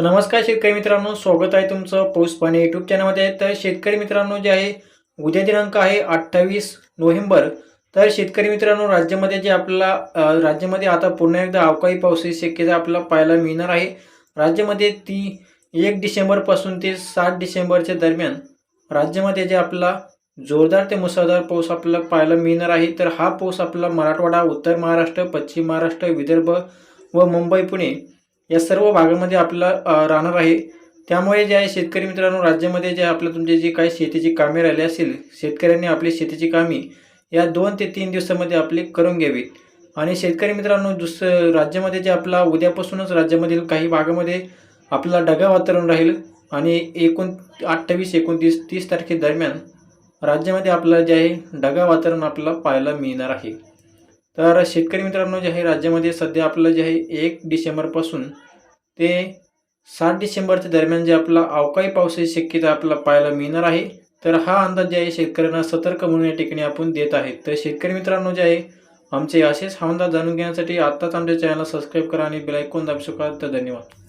तर नमस्कार शेतकरी मित्रांनो स्वागत आहे तुमचं पाऊस पाणी युट्यूब चॅनलमध्ये तर शेतकरी मित्रांनो जे आहे उद्या दिनांक आहे अठ्ठावीस नोव्हेंबर. तर शेतकरी मित्रांनो राज्यामध्ये जे आपल्याला राज्यामध्ये आता पुन्हा एकदा अवकाळी पावसाची शक्यता आपल्याला पाहायला मिळणार आहे. राज्यामध्ये ती एक डिसेंबरपासून ते सात डिसेंबरच्या दरम्यान राज्यामध्ये जे आपला जोरदार ते मुसळधार पाऊस आपल्याला पाहायला मिळणार आहे. तर हा पाऊस आपला मराठवाडा उत्तर महाराष्ट्र पश्चिम महाराष्ट्र विदर्भ व मुंबई पुणे या सर्व भागामध्ये आपल्याला राहणार आहे. त्यामुळे जे आहे शेतकरी मित्रांनो राज्यामध्ये जे आपलं तुमचे जे काही शेतीची कामे राहिली असेल शेतकऱ्यांनी आपली शेतीची कामे या दोन ते तीन दिवसामध्ये आपली करून घ्यावीत आणि शेतकरी मित्रांनो दुस राज्यामध्ये जे आपला उद्यापासूनच राज्यामधील काही भागामध्ये आपला ढगा वातावरण राहील आणि एकूण अठ्ठावीस एकोणतीस तीस तारखे दरम्यान राज्यामध्ये आपलं जे आहे ढगा वातावरण आपल्याला पाहायला मिळणार आहे. तर शेतकरी मित्रांनो जे आहे राज्यामध्ये सध्या आपलं जे आहे एक डिसेंबरपासून ते सात डिसेंबरच्या दरम्यान जे आपला अवकाळी पावसाची शक्यता आपल्याला पाहायला मिळणार आहे. तर हा अंदाज जे आहे शेतकऱ्यांना सतर्क म्हणून या ठिकाणी आपण देत आहे तर शेतकरी मित्रांनो जे आहे आमचे असेच हा अंदाज जाणून घेण्यासाठी आत्ताच आमच्या चॅनलला सबस्क्राईब करा आणि बेलायकोन दाबू शकाल तर धन्यवाद.